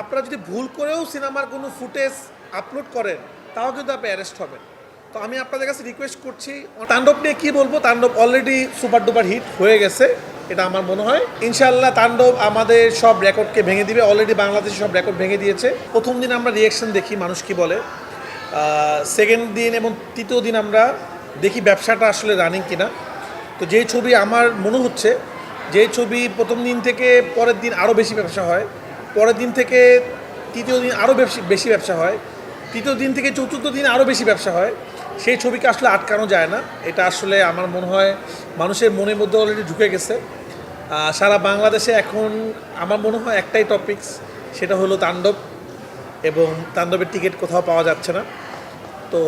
আপনারা যদি ভুল করেও সিনেমার কোনো ফুটেজ আপলোড করেন, তাও কিন্তু আপনি অ্যারেস্ট হবেন। তো আমি আপনাদের কাছে রিকোয়েস্ট করছি, তাণ্ডব নিয়ে কী বলব? তাণ্ডব অলরেডি সুপার ডুপার হিট হয়ে গেছে, এটা আমার মনে হয়। ইনশাল্লাহ তাণ্ডব আমাদের সব রেকর্ডকে ভেঙে দিবে। অলরেডি বাংলাদেশে সব রেকর্ড ভেঙে দিয়েছে। প্রথম দিন আমরা রিয়াকশন দেখি, মানুষ কি বলে। সেকেন্ড দিন এবং তৃতীয় দিন আমরা দেখি ব্যবসাটা আসলে রানিং কিনা। তো যেই ছবি আমার মনে হচ্ছে, যেই ছবি প্রথম দিন থেকে পরের দিন আরও বেশি ব্যবসা হয় পরের দিন থেকে তৃতীয় দিন আরও বেশি বেশি ব্যবসা হয়। তৃতীয় দিন থেকে চতুর্থ দিন আরও বেশি ব্যবসা হয়। সেই ছবিকে আসলে আটকানো যায় না। এটা আসলে আমার মনে হয় মানুষের মনের মধ্যে অলরেডি ঢুকে গেছে। সারা বাংলাদেশে এখন আমার মনে হয় একটাই টপিকস সেটা হলো তাণ্ডব এবং তাণ্ডবের টিকিট কোথাও পাওয়া যাচ্ছে না। তো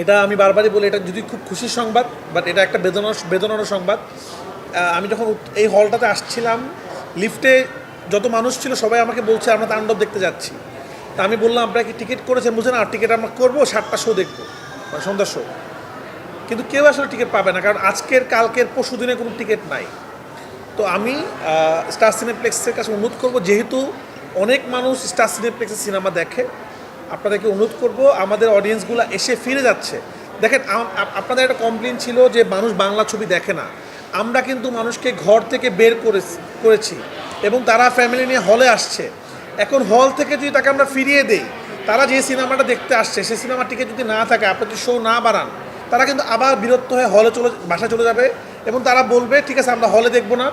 এটা আমি বারবারই বলি, এটা যদি খুব খুশির সংবাদ বাট এটা একটা বেদনার বেদনার সংবাদ। আমি যখন এই হলটাতে আসছিলাম লিফটে যত মানুষ ছিল, সবাই আমাকে বলছে, আমরা তাণ্ডব দেখতে যাচ্ছি। তা আমি বললাম, আপনারা কি টিকিট করেছেন? বুঝে না, টিকিট আমরা করব, সাতটা শো দেখব মানে সন্ধ্যার শো কিন্তু কেউ আসলে টিকিট পাবে না, কারণ আজকের, কালকের, পরশু দিনে কোনো টিকিট নাই। তো আমি স্টার সিনেপ্লেক্সের কাছে অনুরোধ করব, যেহেতু অনেক মানুষ স্টার সিনেপ্লেক্সের সিনেমা দেখে, আপনাদেরকে অনুরোধ করব, আমাদের অডিয়েন্সগুলো এসে ফিরে যাচ্ছে। দেখেন আপনাদের একটা কমপ্লেন ছিল যে মানুষ বাংলা ছবি দেখে না। আমরা কিন্তু মানুষকে ঘর থেকে বের করে করেছি। এবং তারা ফ্যামিলি নিয়ে হলে আসছে। এখন হল থেকে যদি তাকে আমরা ফিরিয়ে দেই, তারা যে সিনেমাটা দেখতে আসছে সেই সিনেমাটিকে যদি না থাকে, আপনি যদি শো না বাড়ান, তারা কিন্তু আবার বিরক্ত হয়ে হলে চলে বাসা চলে যাবে এবং তারা বলবে, ঠিক আছে, আমরা হলে দেখব না।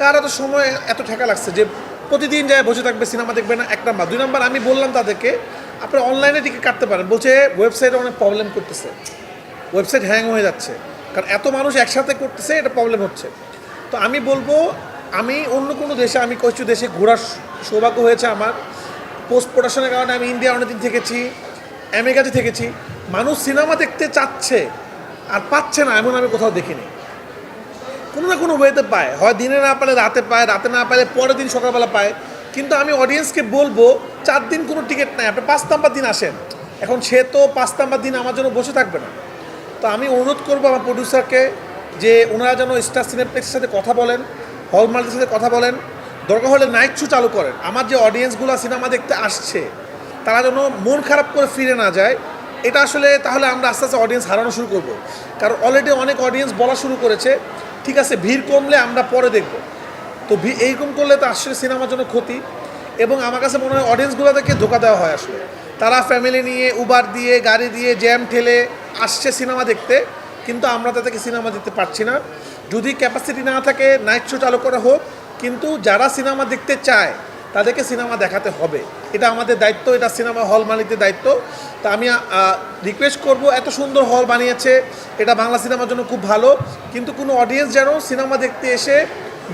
কার এত সময়, এত ঠেকা লাগছে যে প্রতিদিন যায় বসে থাকবে, সিনেমা দেখবে না, এক নাম্বার। দুই নাম্বার, আমি বললাম তাদেরকে, আপনি অনলাইনে টিকিট কাটতে পারেন। বলছে ওয়েবসাইটে অনেক প্রবলেম করতেছে। ওয়েবসাইট হ্যাং হয়ে যাচ্ছে। কারণ এত মানুষ একসাথে করতেছে, এটা প্রবলেম হচ্ছে। তো আমি বলব আমি অন্য কোনো দেশে, আমি কিছু দেশে ঘোরার সৌভাগ্য হয়েছে আমার। পোস্ট প্রোডাকশনের কারণে আমি ইন্ডিয়া অনেকদিন থেকেছি, আমেরিকাতে থেকেছি। মানুষ সিনেমা দেখতে চাচ্ছে, আর পাচ্ছে না, এমন আমি কোথাও দেখিনি। কোনো না কোনো ওয়েতে পায়। হয় দিনে না পারে রাতে পায়, রাতে না পারে পরের দিন সকালবেলা পায়। কিন্তু আমি অডিয়েন্সকে বলব, চার দিন কোনো টিকিট নাই। আপনি পাঁচ নাম্বার দিন আসেন। এখন সে তো পাঁচ নাম্বার দিন আমার জন্য বসে থাকবে না। তো আমি অনুরোধ করব আমার প্রডিউসারকে যে ওনারা যেন স্টার সিনেপ্লেক্সের সাথে কথা বলেন। হল মার্কের সাথে কথা বলেন। দরকার হলে নাইট শো চালু করেন। আমার যে অডিয়েন্সগুলো সিনেমা দেখতে আসছে, তারা যেন মন খারাপ করে ফিরে না যায়, এটা আসলে তাহলে আমরা আস্তে আস্তে অডিয়েন্স হারানো শুরু করব। কারণ অলরেডি অনেক অডিয়েন্স বলা শুরু করেছে, ঠিক আছে, ভিড় কমলে আমরা পরে দেখব। তো এইরকম করলে তো আসলে সিনেমার জন্য ক্ষতি। এবং আমার কাছে মনে হয় অডিয়েন্সগুলো অডিয়েন্সগুলোদেরকে ধোকা দেওয়া হয় আসলে। তারা ফ্যামিলি নিয়ে উবার দিয়ে, গাড়ি দিয়ে জ্যাম ঠেলে আসছে সিনেমা দেখতে। কিন্তু আমরা তাদেরকে সিনেমা দেখতে পারছি না। যদি ক্যাপাসিটি না থাকে নাইট শো চালু করা হোক, কিন্তু যারা সিনেমা দেখতে চায়, তাদেরকে সিনেমা দেখাতে হবে। এটা আমাদের দায়িত্ব, এটা সিনেমা হল মালিকদের দায়িত্ব। তা আমি রিকোয়েস্ট করব, এত সুন্দর হল বানিয়েছে, এটা বাংলা সিনেমার জন্য খুব ভালো। কিন্তু কোনো অডিয়েন্স যেন সিনেমা দেখতে এসে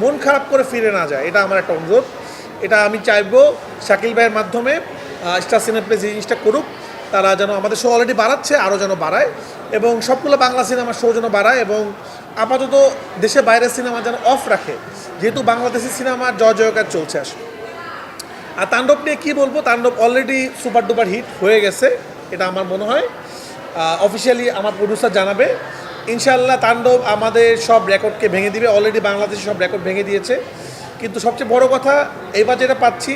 মন খারাপ করে ফিরে না যায়, এটা আমার একটা অনুরোধ। এটা আমি চাইব শাকিল ভাইয়ের মাধ্যমে স্টার সিনেপ্লেস এই জিনিসটা করুক, তারা যেন আমাদের শো অলরেডি বাড়াচ্ছে আরও যেন বাড়ায়। এবং সবগুলো বাংলা সিনেমার সৌজন্য বাড়ায় এবং আপাতত দেশে বাইরের সিনেমা যেন অফ রাখে, যেহেতু বাংলাদেশি সিনেমা জয় জয়কার চলছে আসলে আর তাণ্ডব নিয়ে কী বলব, তাণ্ডব অলরেডি সুপার ডুপার হিট হয়ে গেছে, এটা আমার মনে হয়। অফিসিয়ালি আমার প্রডিউসার জানাবে। ইনশাল্লাহ তাণ্ডব আমাদের সব রেকর্ডকে ভেঙে দিবে অলরেডি বাংলাদেশে সব রেকর্ড ভেঙে দিয়েছে। কিন্তু সবচেয়ে বড় কথা, এবার যেটা পাচ্ছি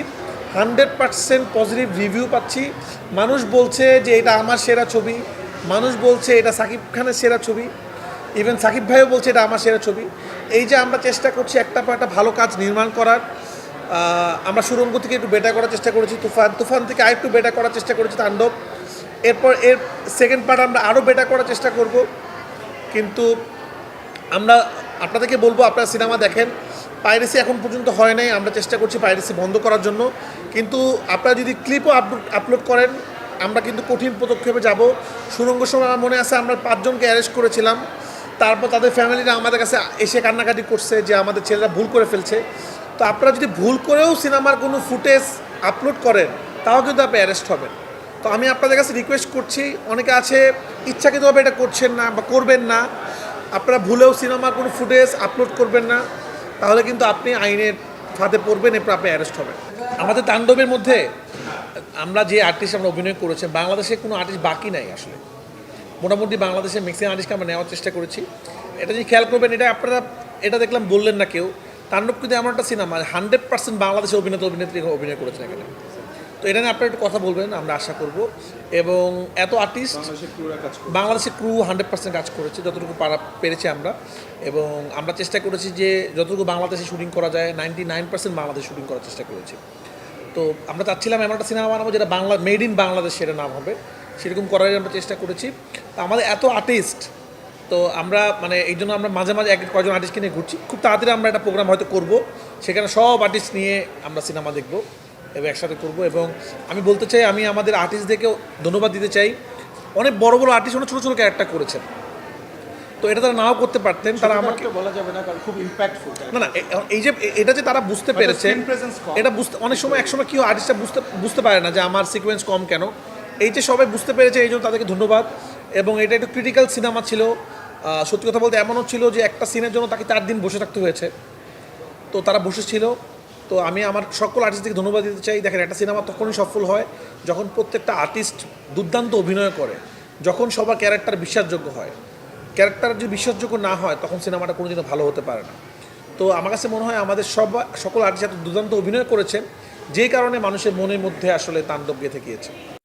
হান্ড্রেড পার্সেন্ট পজিটিভ রিভিউ পাচ্ছি। মানুষ বলছে যে এটা আমার সেরা ছবি মানুষ বলছে এটা সাকিব খানের সেরা ছবি ইভেন সাকিব ভাইও বলছে এটা আমার সেরা ছবি। এই যে আমরা চেষ্টা করছি একটা পর একটা ভালো কাজ নির্মাণ করার আমরা সুরঙ্গ থেকে একটু বেটার করার চেষ্টা করেছি, তুফান তুফান থেকে আরেকটু বেটার করার চেষ্টা করেছি তাণ্ডব। এরপর এর সেকেন্ড পার্ট আমরা আরও বেটার করার চেষ্টা করব। কিন্তু আমরা আপনাদেরকে বলব, আপনারা সিনেমা দেখেন পাইরেসি এখন পর্যন্ত হয় নাই, আমরা চেষ্টা করছি পাইরেসি বন্ধ করার জন্য। কিন্তু আপনারা যদি ক্লিপও আপলোড আপলোড করেন আমরা কিন্তু কঠিন পদক্ষেপে যাব। সুরঙ্গ সময় আমার মনে আছে আমরা পাঁচজনকে অ্যারেস্ট করেছিলাম। তারপর তাদের ফ্যামিলিরা আমাদের কাছে এসে কান্নাকাটি করছে যে আমাদের ছেলেরা ভুল করে ফেলছে। তো আপনারা যদি ভুল করেও সিনেমার কোনো ফুটেজ আপলোড করেন, তাও কিন্তু আপনি অ্যারেস্ট হবেন। তো আমি আপনাদের কাছে রিকোয়েস্ট করছি, অনেকে আছে ইচ্ছাকৃতভাবে এটা করছেন না বা করবেন না। আপনারা ভুলেও সিনেমার কোনো ফুটেজ আপলোড করবেন না। তাহলে কিন্তু আপনি আইনের ফাঁদে পড়বেন, এরপর আপনি অ্যারেস্ট হবেন। আমাদের তাণ্ডবের মধ্যে আমরা যে আর্টিস্ট আমরা অভিনয় করেছি বাংলাদেশে কোনো আর্টিস্ট বাকি নাই আসলে। মোটামুটি বাংলাদেশে ম্যাক্সিমাম আর্টিস্টকে আমরা নেওয়ার চেষ্টা করেছি। এটা যদি খেয়াল করবেন এটা আপনারা এটা দেখলাম বললেন না কেউ। তাণ্ডব কিন্তু এমন একটা সিনেমা হান্ড্রেড পার্সেন্ট বাংলাদেশে অভিনেতা অভিনেত্রী অভিনয় করেছেন এখানে। তো এটা নিয়ে আপনারা একটু কথা বলবেন আমরা আশা করব। এবং এত আর্টিস্ট বাংলাদেশের বাংলাদেশের ক্রু হান্ড্রেড পার্সেন্ট কাজ করেছে যতটুকু পারা পেরেছি আমরা। এবং আমরা চেষ্টা করেছি যে যতটুকু বাংলাদেশে শুটিং করা যায় নাইনটি নাইন পার্সেন্ট বাংলাদেশে শুটিং করার চেষ্টা করেছি। তো আমরা চাচ্ছিলাম এমন একটা সিনেমা বানাবো যেটা বাংলা মেড ইন বাংলাদেশ সেটা নাম হবে। সেরকম করার আমরা চেষ্টা করেছি। আমাদের এত আর্টিস্ট তো আমরা মানে এই জন্য আমরা মাঝে মাঝে এক কয়জন আর্টিস্টকে নিয়ে ঘুরছি। খুব তাড়াতাড়ি আমরা একটা প্রোগ্রাম হয়তো করব। সেখানে সব আর্টিস্ট নিয়ে আমরা সিনেমা দেখব এবং একসাথে করব এবং আমি বলতে চাই, আমি আমাদের আর্টিস্টদেরকেও ধন্যবাদ দিতে চাই। অনেক বড় বড় আর্টিস্ট অনেক ছোটো ছোটো ক্যারেক্টার করেছেন। তো এটা তারা নাও করতে পারতেন তারা আমাকে বলা যাবে না কারণ খুব ইম্প্যাক্টফুল না না এই যে এটা যে তারা বুঝতে পেরেছে screen এটা বুঝতে অনেক সময় এক সময় কি আর্টিস্টরা বুঝতে বুঝতে পারে না যে আমার সিকোয়েন্স কম কেন। এই যে সবাই বুঝতে পেরেছে এই জন্য তাদেরকে ধন্যবাদ। এবং এটা একটু ক্রিটিক্যাল সিনেমা ছিল। সত্যি কথা বলতে এমনও ছিল যে একটা সিনের জন্য তাকে চার দিন বসে থাকতে হয়েছে। তো তারা বসেছিল। তো আমি আমার সকল আর্টিস্টকে ধন্যবাদ দিতে চাই। দেখেন একটা সিনেমা তখনই সফল হয় যখন প্রত্যেকটা আর্টিস্ট দুর্দান্ত অভিনয় করে যখন সবার ক্যারেক্টার বিশ্বাসযোগ্য হয়। ক্যারেক্টার যদি বিশ্বাসযোগ্য না হয়, তখন সিনেমাটা কোনোদিনও ভালো হতে পারে না। তো আমার কাছে মনে হয় আমাদের সব, সকল আর্টিস্ট এত দুর্দান্ত অভিনয় করেছেন যে কারণে মানুষের মনের মধ্যে আসলে তাণ্ডব গেঁথে গিয়েছে।